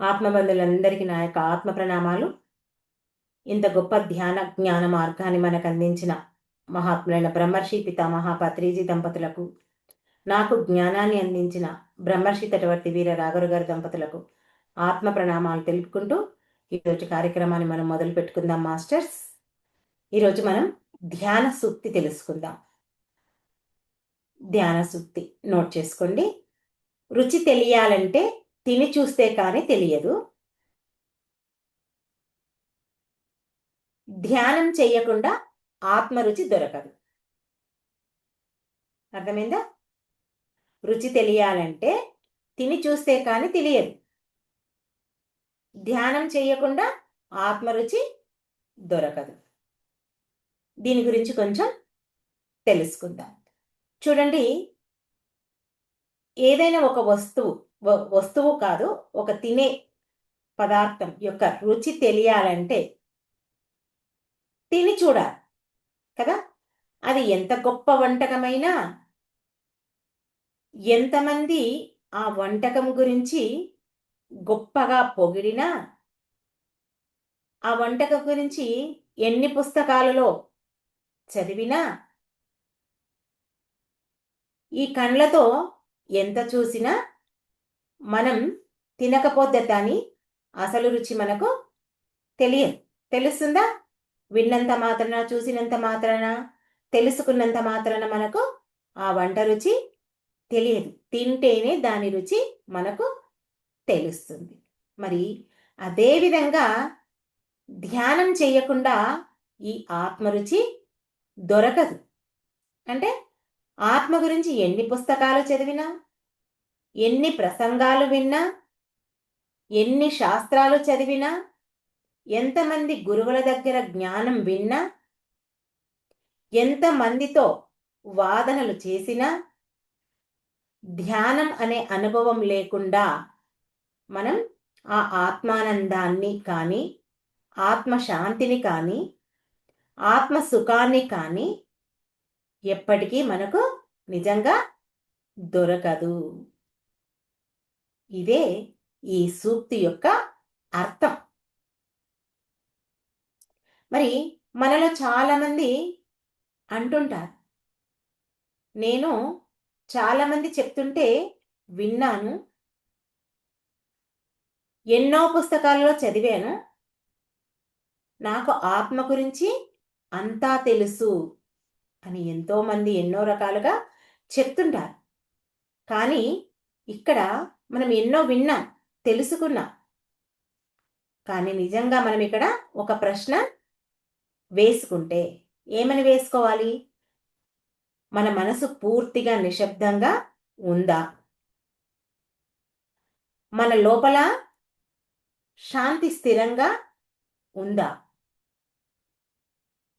ఆత్మబంధులందరికీ నా యొక్క ఆత్మ ప్రణామాలు ఇంత గొప్ప ధ్యాన జ్ఞాన మార్గాన్ని మనకు అందించిన మహాత్ములైన బ్రహ్మర్షి పితామహ పత్రిజీ దంపతులకు నాకు జ్ఞానాన్ని అందించిన బ్రహ్మర్షి తటవర్తి వీర రాఘరు గారి దంపతులకు ఆత్మ ప్రణామాలు తెలుపుకుంటూ ఈరోజు కార్యక్రమాన్ని మనం మొదలు పెట్టుకుందాం మాస్టర్స్. ఈరోజు మనం ధ్యాన సూక్తి తెలుసుకుందాం. ధ్యాన సూక్తి నోట్ చేసుకోండి. రుచి తెలియాలంటే తిని చూస్తే కానీ తెలియదు. ధ్యానం చేయకుండా ఆత్మరుచి దొరకదు. అర్థమైందా? రుచి తెలియాలంటే తిని చూస్తే కానీ తెలియదు. ధ్యానం చేయకుండా ఆత్మరుచి దొరకదు. దీని గురించి కొంచెం తెలుసుకుందాం. చూడండి ఏదైనా ఒక వస్తువు వస్తువు కాదు ఒక తినే పదార్థం యొక్క రుచి తెలియాలంటే తిని చూడాలి కదా? అది ఎంత గొప్ప వంటకమైనా ఎంతమంది ఆ వంటకం గురించి గొప్పగా పొగిడినా ఆ వంటకం గురించి ఎన్ని పుస్తకాలలో చదివినా ఈ కండ్లతో ఎంత చూసినా మనం తినకపోతే దాని అసలు రుచి మనకు తెలియదు. తెలుస్తుందా? విన్నంత మాత్రాన చూసినంత మాత్రాన తెలుసుకున్నంత మాత్రాన మనకు ఆ వంట రుచి తెలియదు. తింటేనే దాని రుచి మనకు తెలుస్తుంది. మరి అదేవిధంగా ధ్యానం చేయకుండా ఈ ఆత్మరుచి దొరకదు. అంటే ఆత్మ గురించి ఎన్ని పుస్తకాలు చదివినా ఎన్ని ప్రసంగాలు విన్నా ఎన్ని శాస్త్రాలు చదివినా ఎంతమంది గురువుల దగ్గర జ్ఞానం విన్నా ఎంతమందితో వాదనలు చేసినా ధ్యానం అనే అనుభవం లేకుండా మనం ఆ ఆత్మానందాన్ని కానీ ఆత్మశాంతిని కానీ ఆత్మ సుఖాన్ని కానీ ఎప్పటికీ మనకు నిజంగా దొరకదు. ఇదే ఈ సూక్తి యొక్క అర్థం. మరి మనలో చాలామంది అంటుంటారు. నేను చాలామంది చెప్తుంటే విన్నాను. ఎన్నో పుస్తకాలలో చదివాను. నాకు ఆత్మ గురించి అంతా తెలుసు అని ఎంతోమంది ఎన్నో రకాలుగా చెప్తుంటారు. కానీ ఇక్కడ మనం ఎన్నో విన్నాం తెలుసుకున్నాం. కానీ నిజంగా మనం ఇక్కడ ఒక ప్రశ్న వేసుకుంటే ఏమని వేసుకోవాలి? మన మనసు పూర్తిగా నిశ్శబ్దంగా ఉందా? మన లోపల శాంతి స్థిరంగా ఉందా?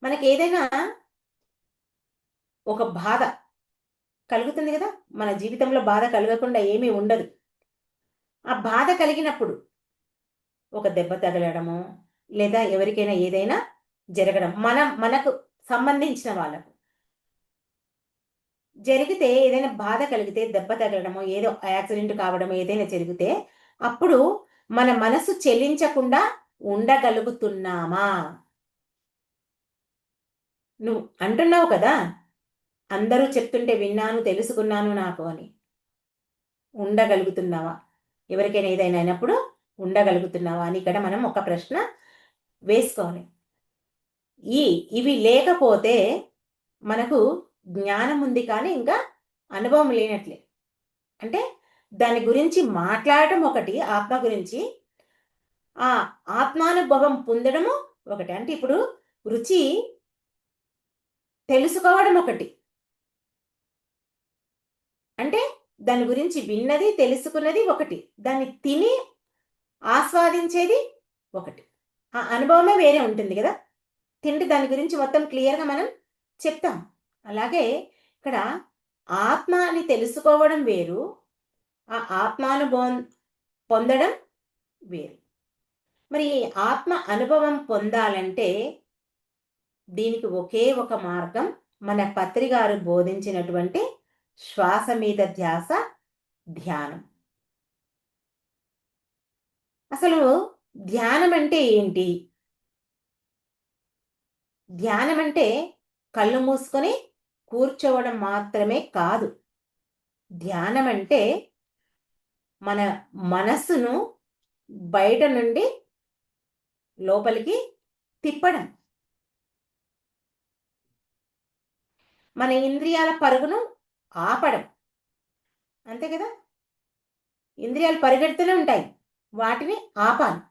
మనకి ఏదైనా ఒక బాధ కలుగుతుంది కదా? మన జీవితంలో బాధ కలగకుండా ఏమీ ఉండదు. ఆ బాధ కలిగినప్పుడు ఒక దెబ్బ తగలడము లేదా ఎవరికైనా ఏదైనా జరగడం మనం మనకు సంబంధించిన వాళ్ళకు. జరిగితే ఏదైనా బాధ కలిగితే దెబ్బ తగలడము ఏదో యాక్సిడెంట్ కావడము ఏదైనా జరిగితే అప్పుడు మన మనసు చెల్లించకుండా ఉండగలుగుతున్నామా? నువ్వు అంటున్నావు కదా అందరూ చెప్తుంటే విన్నాను తెలుసుకున్నాను నాకు అని. ఉండగలుగుతున్నావా? ఎవరికైనా ఏదైనా అయినప్పుడు ఉండగలుగుతున్నావా అని ఇక్కడ మనం ఒక ప్రశ్న వేసుకోవాలి. ఈ ఇవి లేకపోతే మనకు జ్ఞానం ఉంది కానీ ఇంకా అనుభవం లేనట్లే. అంటే దాని గురించి మాట్లాడటం ఒకటి ఆత్మ గురించి ఆ ఆత్మానుభవం పొందడము ఒకటి. అంటే ఇప్పుడు రుచి తెలుసుకోవడం ఒకటి. అంటే దాని గురించి విన్నది తెలుసుకున్నది ఒకటి. దాన్ని తిని ఆస్వాదించేది ఒకటి. ఆ అనుభవమే వేరే ఉంటుంది కదా? తిండి దాని గురించి మొత్తం క్లియర్గా మనం చెప్తాం. అలాగే ఇక్కడ ఆత్మ అని తెలుసుకోవడం వేరు ఆ ఆత్మానుభవం పొందడం వేరు. మరి ఆత్మ అనుభవం పొందాలంటే దీనికి ఒకే ఒక మార్గం మన పత్రిగారు బోధించినటువంటి శ్వాస మీద ధ్యాస ధ్యానం. అసలు ధ్యానం అంటే ఏంటి? ధ్యానం అంటే కళ్ళు మూసుకొని కూర్చోవడం మాత్రమే కాదు. ధ్యానం అంటే మన మనస్సును బయట నుండి లోపలికి తిప్పడం. మన ఇంద్రియాల పరుగును ఆపడం. అంతే కదా? ఇంద్రియాలు పరిగెడుతూనే ఉంటాయి. వాటిని ఆపాలి.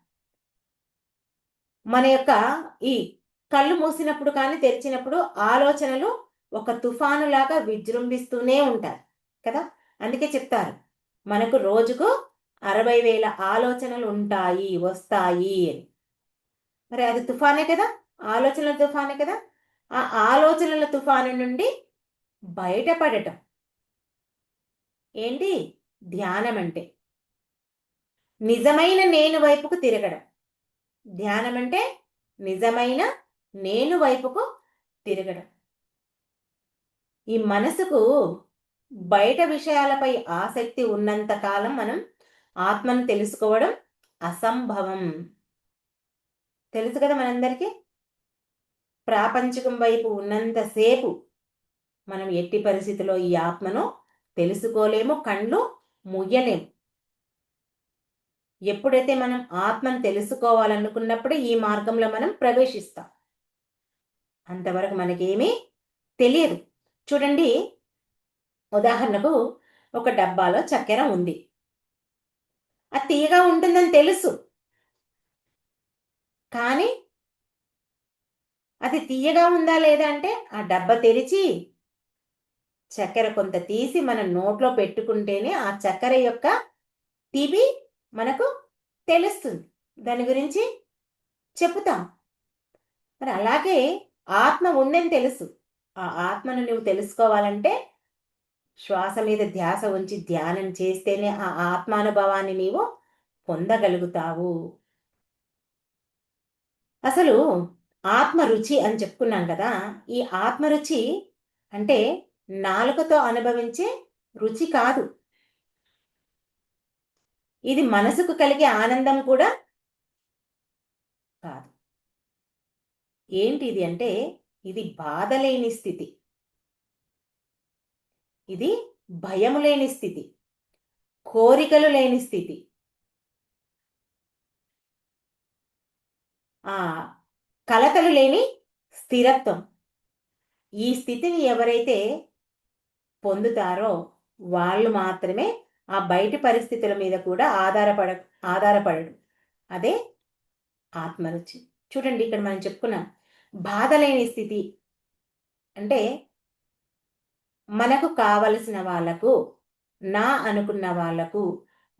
మన యొక్క ఈ కళ్ళు మూసినప్పుడు కానీ తెరిచినప్పుడు ఆలోచనలు ఒక తుఫానులాగా విజృంభిస్తూనే ఉంటారు కదా? అందుకే చెప్తారు మనకు రోజుకు అరవై వేల ఆలోచనలు ఉంటాయి వస్తాయి అని. మరి అది తుఫానే కదా? ఆలోచనల తుఫానే కదా? ఆ ఆలోచనల తుఫాను నుండి బయటపడటం. ఏంటి? ధ్యానం అంటే నిజమైన నేను వైపుకు తిరగడం. ధ్యానం అంటే నిజమైన నేను వైపుకు తిరగడం. ఈ మనసుకు బయట విషయాలపై ఆసక్తి ఉన్నంత కాలం మనం ఆత్మను తెలుసుకోవడం అసంభవం. తెలుసు కదా మనందరికీ? ప్రాపంచికం వైపు ఉన్నంతసేపు మనం ఎట్టి పరిస్థితిలో ఈ ఆత్మను తెలుసుకోలేము కళ్ళు ముయ్యలేము ఎప్పుడైతే మనం ఆత్మను తెలుసుకోవాలనుకున్నప్పుడు ఈ మార్గంలో మనం ప్రవేశిస్తాం. అంతవరకు మనకేమీ తెలియదు. చూడండి ఉదాహరణకు ఒక డబ్బాలో చక్కెర ఉంది. అది తీయగా ఉంటుందని తెలుసు. కానీ అది తీయగా ఉందా లేదా అంటే ఆ డబ్బా తెరిచి చక్కెర కొంత తీసి మన నోట్లో పెట్టుకుంటేనే ఆ చక్కెర యొక్క తీపి మనకు తెలుస్తుంది. దాని గురించి చెప్తాం మరి అలాగే ఆత్మ ఉందని తెలుసు. ఆ ఆత్మను నువ్వు తెలుసుకోవాలంటే శ్వాస మీద ధ్యాస ఉంచి ధ్యానం చేస్తేనే ఆ ఆత్మానుభవాన్ని నీవు పొందగలుగుతావు. అసలు ఆత్మరుచి అని చెప్పుకున్నాం కదా ఈ ఆత్మరుచి అంటే నాలుకతో అనుభవించే రుచి కాదు. ఇది మనసుకు కలిగే ఆనందం కూడా కాదు. ఏంటి ఇది అంటే ఇది బాధ లేని స్థితి. ఇది భయము లేని స్థితి. కోరికలు లేని స్థితి. ఆ కలతలు లేని స్థిరత్వం. ఈ స్థితిని ఎవరైతే పొందుతారో వాళ్ళు మాత్రమే ఆ బయటి పరిస్థితుల మీద కూడా ఆధారపడ ఆధారపడడు అదే ఆత్మరుచి. చూడండి ఇక్కడ మనం చెప్పుకున్నాం. బాధ లేని స్థితి. అంటే మనకు కావలసిన వాళ్ళకు నా అనుకున్న వాళ్ళకు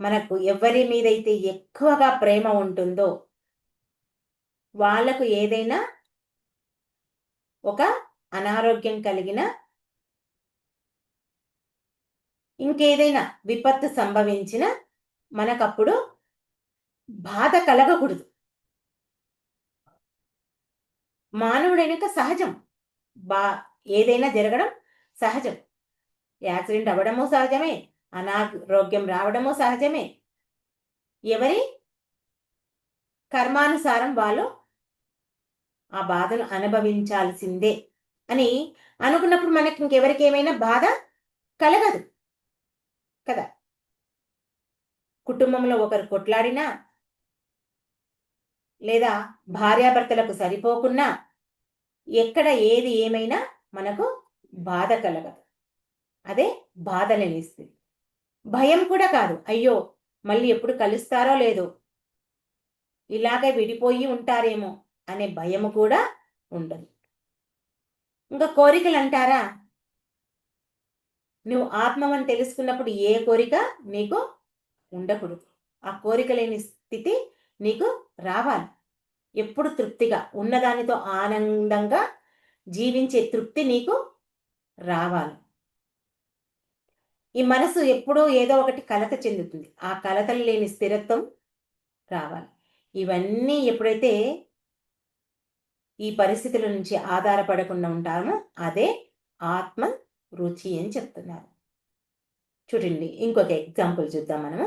మనకు ఎవరి మీదైతే ఎక్కువగా ప్రేమ ఉంటుందో వాళ్ళకు ఏదైనా ఒక అనారోగ్యం కలిగిన ఇంకేదైనా విపత్తు సంభవించిన మనకప్పుడు బాధ కలగకూడదు. మానవుడైనక సహజం. బా ఏదైనా జరగడం సహజం. యాక్సిడెంట్ అవ్వడము సహజమే. అనారోగ్యం రావడము సహజమే. ఎవరి కర్మానుసారం వాళ్ళు ఆ బాధను అనుభవించాల్సిందే అని అనుకున్నప్పుడు మనకి ఇంకెవరికి ఏమైనా బాధ కలగదు. కదా? కుటుంబంలో ఒకరు కొట్లాడినా లేదా భార్యాభర్తలకు సరిపోకున్నా ఎక్కడ ఏది ఏమైనా మనకు బాధ కలగదు. అదే బాధలనిస్తుంది భయం కూడా కాదు. అయ్యో మళ్ళీ ఎప్పుడు కలుస్తారో లేదో. ఇలాగే విడిపోయి ఉంటారేమో అనే భయము కూడా ఉండదు. ఇంకా కోరికలు అంటారా? నువ్వు ఆత్మవని తెలుసుకున్నప్పుడు ఏ కోరిక నీకు ఉండకూడదు. ఆ కోరిక లేని స్థితి నీకు రావాలి. ఎప్పుడు తృప్తిగా ఉన్నదానితో ఆనందంగా జీవించే తృప్తి నీకు రావాలి. ఈ మనసు ఎప్పుడూ ఏదో ఒకటి కలత చెందుతుంది. ఆ కలతలు లేని స్థిరత్వం రావాలి. ఇవన్నీ ఎప్పుడైతే ఈ పరిస్థితుల నుంచి ఆధారపడకుండా ఉంటామో అదే ఆత్మ రుచి అని చెప్తున్నారు. చూడండి ఇంకొక ఎగ్జాంపుల్ చూద్దాం మనము.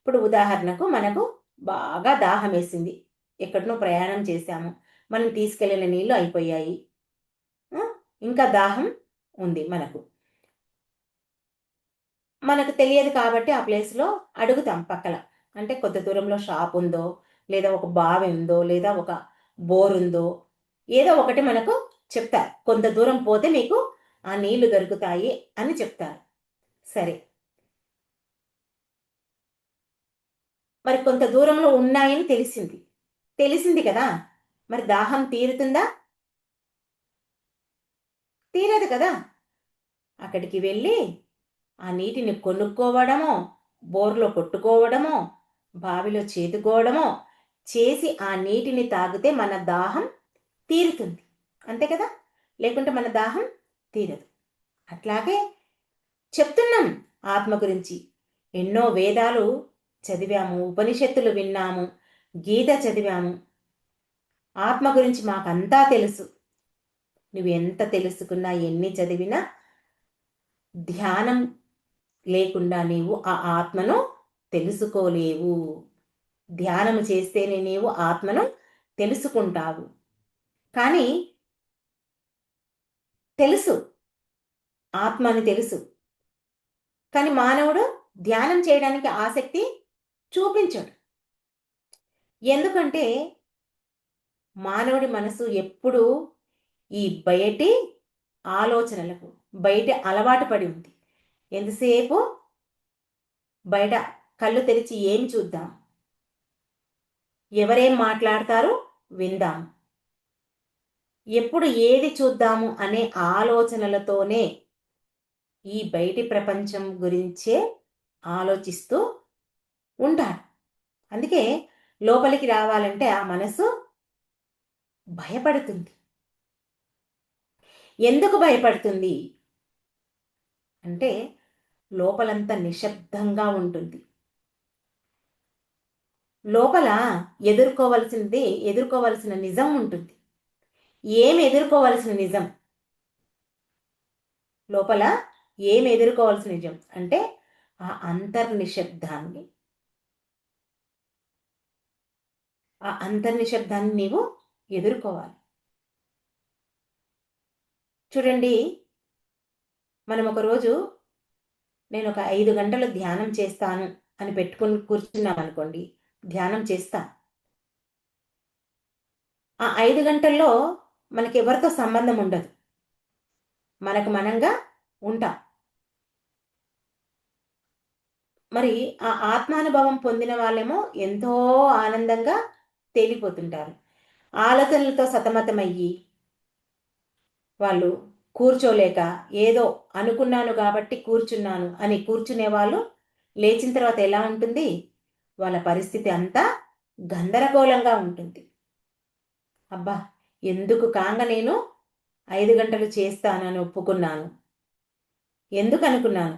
ఇప్పుడు ఉదాహరణకు మనకు బాగా దాహం వేసింది. ఎక్కడనో ప్రయాణం చేశాము. మనం తీసుకెళ్ళిన నీళ్ళు అయిపోయాయి. ఇంకా దాహం ఉంది మనకు. మనకు తెలియదు కాబట్టి ఆ ప్లేస్లో అడుగుతాం పక్కల. అంటే కొద్ది దూరంలో షాప్ ఉందో లేదా ఒక బావి ఉందో లేదా ఒక బోర్ ఉందో ఏదో ఒకటి మనకు చెప్తారు. కొంత దూరం పోతే మీకు ఆ నీళ్ళు దొరుకుతాయి అని చెప్తారు. సరే. మరి కొంత దూరంలో ఉన్నాయని తెలిసింది. తెలిసింది కదా? మరి దాహం తీరుతుందా? తీరదు కదా? అక్కడికి వెళ్ళి ఆ నీటిని కొనుక్కోవడమో బోర్లో కొట్టుకోవడమో బావిలో చేతుకోవడమో చేసి ఆ నీటిని తాగితే మన దాహం తీరుతుంది. అంతే కదా? లేకుంటే మన దాహం తీరదు. అట్లాగే చెప్తున్నాం ఆత్మ గురించి. ఎన్నో వేదాలు చదివాము ఉపనిషత్తులు విన్నాము గీత చదివాము. ఆత్మ గురించి మాకంతా తెలుసు. నువ్వు ఎంత తెలుసుకున్నా ఎన్ని చదివినా ధ్యానం లేకుండా నీవు ఆ ఆత్మను తెలుసుకోలేవు. ధ్యానం చేస్తేనే నీవు ఆత్మను తెలుసుకుంటావు. కానీ తెలుసు. ఆత్మ అని తెలుసు. కానీ మానవుడు ధ్యానం చేయడానికి ఆసక్తి చూపించడు. ఎందుకంటే మానవుడి మనసు ఎప్పుడూ ఈ బయటి ఆలోచనలకు బయట అలవాటు పడి ఉంది. ఎంతసేపు బయట కళ్ళు తెరిచి ఏం చూద్దాం? ఎవరేం మాట్లాడతారు? విందాం. ఎప్పుడు ఏది చూద్దాము అనే ఆలోచనలతోనే ఈ బయటి ప్రపంచం గురించే ఆలోచిస్తూ ఉంటాడు అందుకే లోపలికి రావాలంటే ఆ మనసు భయపడుతుంది. ఎందుకు భయపడుతుంది? అంటే లోపలంతా నిశ్శబ్దంగా ఉంటుంది. లోపల ఎదుర్కోవలసింది ఎదుర్కోవలసిన నిజం ఉంటుంది. ఏం ఎదుర్కోవాల్సిన నిజం? లోపల ఏం ఎదుర్కోవాల్సిన నిజం? అంటే ఆ అంతర్నిశ్శబ్దాన్ని. ఆ అంతర్నిశ్శబ్దాన్ని నీవు ఎదుర్కోవాలి. చూడండి మనం ఒకరోజు నేను ఒక ఐదు గంటలు ధ్యానం చేస్తాను అని పెట్టుకుని కూర్చున్నాం అనుకోండి. ధ్యానం చేస్తా. ఆ ఐదు గంటల్లో మనకి ఎవరితో సంబంధం ఉండదు. మనకు మనంగా ఉంటాం. మరి ఆ ఆత్మానుభవం పొందిన వాళ్ళేమో ఎంతో ఆనందంగా తేలిపోతుంటారు. ఆలోచనలతో సతమతమయ్యి వాళ్ళు కూర్చోలేక ఏదో అనుకున్నాను కాబట్టి కూర్చున్నాను అని కూర్చునే వాళ్ళు లేచిన తర్వాత ఎలా ఉంటుంది? వాళ్ళ పరిస్థితి అంతా గందరగోళంగా ఉంటుంది. అబ్బా! ఎందుకు కాంగ నేను ఐదు గంటలు చేస్తానని ఒప్పుకున్నాను. ఎందుకు అనుకున్నాను?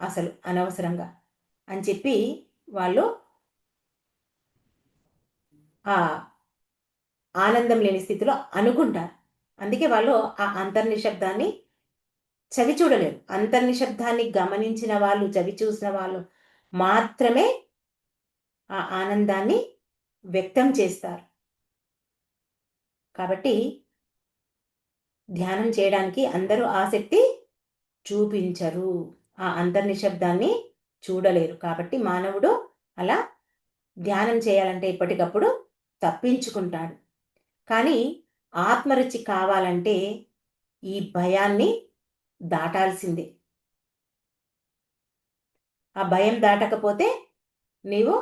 అసలు అనవసరంగా అని చెప్పి వాళ్ళు ఆ ఆనందం లేని స్థితిలో అనుకుంటారు. అందుకే వాళ్ళు ఆ అంతర్నిశబ్దాన్ని చవి చూడలేరు. అంతర్నిశబ్దాన్ని గమనించిన వాళ్ళు చవి చూసిన వాళ్ళు మాత్రమే ఆ ఆనందాన్ని వ్యక్తం చేస్తారు. కాబట్టి ధ్యానం చేయడానికి అందరూ ఆసక్తి చూపించరు. ఆ అంతర్నిశబ్దాన్ని చూడలేరు. కాబట్టి మానవుడు అలా ధ్యానం చేయాలంటే ఎప్పటికప్పుడు తప్పించుకుంటాడు. కానీ ఆత్మరుచి కావాలంటే ఈ భయాన్ని దాటాల్సిందే. ఆ భయం దాటకపోతే నీవు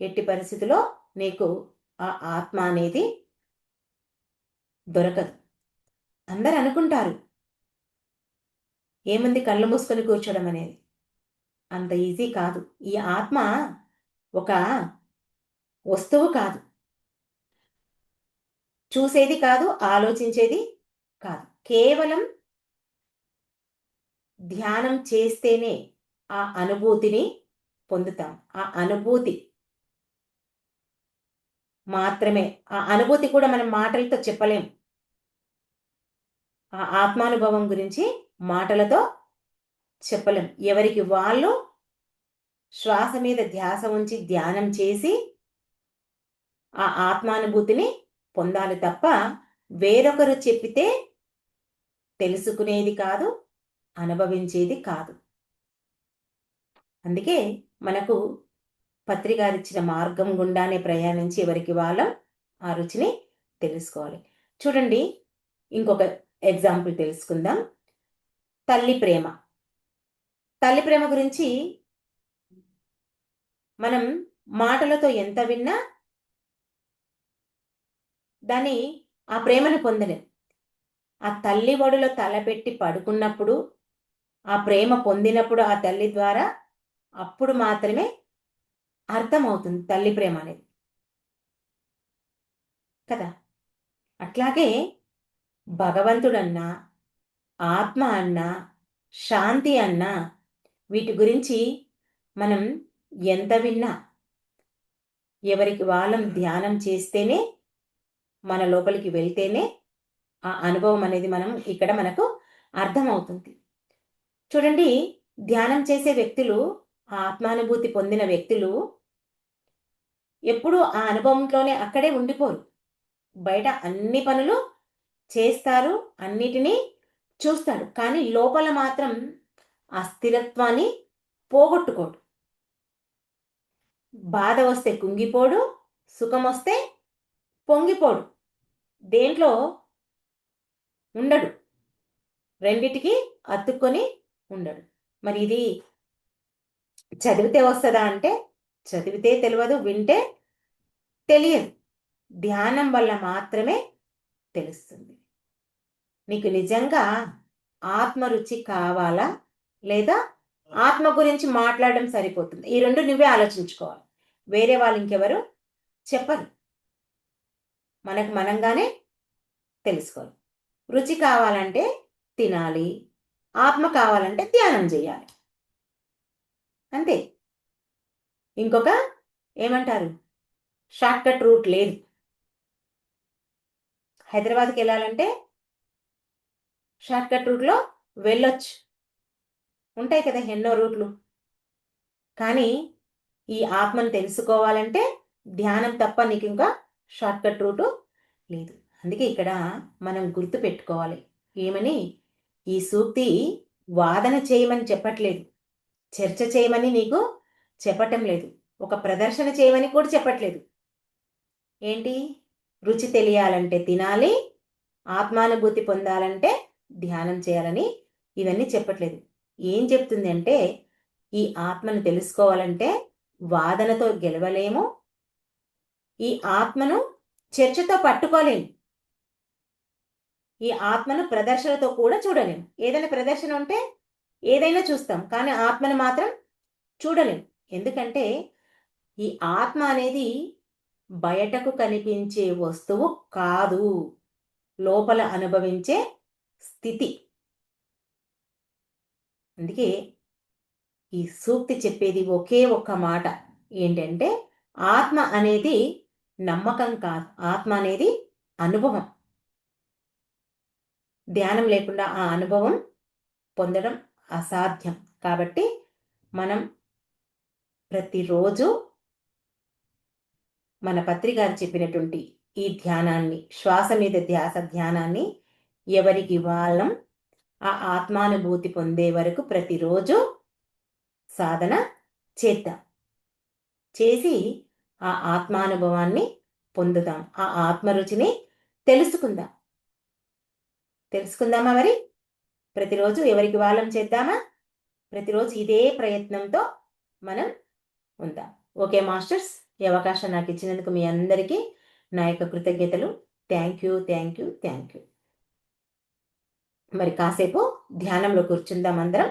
ఎట్టి పరిస్థితిలో నీకు ఆ ఆత్మ అనేది దొరకదు. అందరు అనుకుంటారు ఏముంది కళ్ళు మూసుకొని కూర్చోడం అనేది? అంత ఈజీ కాదు. ఈ ఆత్మ ఒక వస్తువు కాదు. చూసేది కాదు ఆలోచించేది కాదు. కేవలం ధ్యానం చేస్తేనే ఆ అనుభూతిని పొందుతాం. ఆ అనుభూతి మాత్రమే. ఆ అనుభూతి కూడా మనం మాటలతో చెప్పలేం. ఆ ఆత్మానుభవం గురించి మాటలతో చెప్పలేం. ఎవరికి వాళ్ళు శ్వాస మీద ధ్యాస ఉంచి ధ్యానం చేసి ఆ ఆత్మానుభూతిని పొందాలి తప్ప వేరొకరు చెప్పితే తెలుసుకునేది కాదు అనుభవించేది కాదు. అందుకే మనకు పత్రికారిచ్చిన మార్గం గుండానే ప్రయాణించి ఎవరికి వాళ్ళం? ఆ రుచిని తెలుసుకోవాలి. చూడండి ఇంకొక ఎగ్జాంపుల్ తెలుసుకుందాం. తల్లి ప్రేమ. తల్లి ప్రేమ గురించి మనం మాటలతో ఎంత విన్నా దాని ఆ ప్రేమను పొందలేం. ఆ తల్లి ఒడిలో తలపెట్టి పడుకున్నప్పుడు ఆ ప్రేమ పొందినప్పుడు ఆ తల్లి ద్వారా అప్పుడు మాత్రమే అర్థమవుతుంది తల్లి ప్రేమ అనేది. కదా? అట్లాగే భగవంతుడన్నా ఆత్మ అన్నా శాంతి అన్నా వీటి గురించి మనం ఎంత విన్నా ఎవరికి వాళ్ళం ధ్యానం చేస్తేనే మన లోపలికి వెళ్తేనే ఆ అనుభవం అనేది మనం ఇక్కడ మనకు అర్థమవుతుంది. చూడండి ధ్యానం చేసే వ్యక్తులు ఆత్మానుభూతి పొందిన వ్యక్తులు ఎప్పుడూ ఆ అనుభవంలోనే అక్కడే ఉండిపోరు. బయట అన్ని పనులు చేస్తారు అన్నిటినీ చూస్తాడు కానీ లోపల మాత్రం ఆ స్థిరత్వాన్ని పోగొట్టుకోడు. బాధ వస్తే కుంగిపోడు సుఖం వస్తే పొంగిపోడు. దేంట్లో ఉండడు. రెండిటికి అతుక్కొని ఉండడు. మరి ఇది చదివితే వస్తుందా అంటే? చదివితే తెలియదు వింటే తెలియదు. ధ్యానం వల్ల మాత్రమే తెలుస్తుంది. నీకు నిజంగా ఆత్మరుచి కావాలా? లేదా ఆత్మ గురించి మాట్లాడడం సరిపోతుంది. ఈ రెండు నువ్వే ఆలోచించుకోవాలి. వేరే వాళ్ళు ఇంకెవరు? చెప్పరు. మనకు మనంగానే తెలుసుకోవాలి. రుచి కావాలంటే తినాలి. ఆత్మ కావాలంటే ధ్యానం చేయాలి. అంతే. ఇంకొక ఏమంటారు? షార్ట్కట్ రూట్ లేదు. హైదరాబాద్కి వెళ్ళాలంటే షార్ట్కట్ రూట్లో వెళ్ళొచ్చు. ఉంటాయి కదా ఎన్నో రూట్లు. కానీ ఈ ఆత్మను తెలుసుకోవాలంటే ధ్యానం తప్ప నీకు ఇంకా షార్ట్కట్ రూటు లేదు. అందుకే ఇక్కడ మనం గుర్తు పెట్టుకోవాలి. ఏమని? ఈ సూక్తి వాదన చేయమని చెప్పట్లేదు. చర్చ చేయమని నీకు చెప్పటం లేదు. ఒక ప్రదర్శన చేయమని కూడా చెప్పట్లేదు. ఏంటి? రుచి తెలియాలంటే తినాలి ఆత్మానుభూతి పొందాలంటే ధ్యానం చేయాలని ఇవన్నీ చెప్పట్లేదు. ఏం చెప్తుంది అంటే ఈ ఆత్మను తెలుసుకోవాలంటే వాదనతో గెలవలేము. ఈ ఆత్మను చర్చతో పట్టుకోలేము. ఈ ఆత్మను ప్రదర్శనతో కూడా చూడలేము. ఏదైనా ప్రదర్శన ఉంటే ఏదైనా చూస్తాం కానీ ఆత్మను మాత్రం చూడలేం. ఎందుకంటే ఈ ఆత్మ అనేది బయటకు కనిపించే వస్తువు కాదు. లోపల అనుభవించే స్థితి. అందుకే ఈ సూక్తి చెప్పేది ఒకే ఒక్క మాట. ఏంటంటే ఆత్మ అనేది నమ్మకం కాదు. ఆత్మ అనేది అనుభవం. ధ్యానం లేకుండా ఆ అనుభవం పొందడం అసాధ్యం. కాబట్టి మనం ప్రతిరోజు మన పత్రికారు చెప్పినటువంటి ఈ ధ్యానాన్ని శ్వాస మీద ధ్యాస ధ్యానాన్ని ఎవరికి వాళ్ళం ఆ ఆత్మానుభూతి పొందే వరకు ప్రతిరోజు సాధన చేద్దాం. చేసి ఆ ఆత్మానుభవాన్ని పొందుదాం ఆ ఆత్మరుచిని తెలుసుకుందాం. తెలుసుకుందామా మరి? ప్రతిరోజు ఎవరికి వాళ్ళం చేద్దామా? ప్రతిరోజు ఇదే ప్రయత్నంతో మనం ఉందాం. ఓకే మాస్టర్స్ ఈ అవకాశం నాకు ఇచ్చినందుకు మీ అందరికీ నా యొక్క కృతజ్ఞతలు. Thank you thank you thank you. మరి కాసేపు ధ్యానంలో కూర్చుందాం అందరం.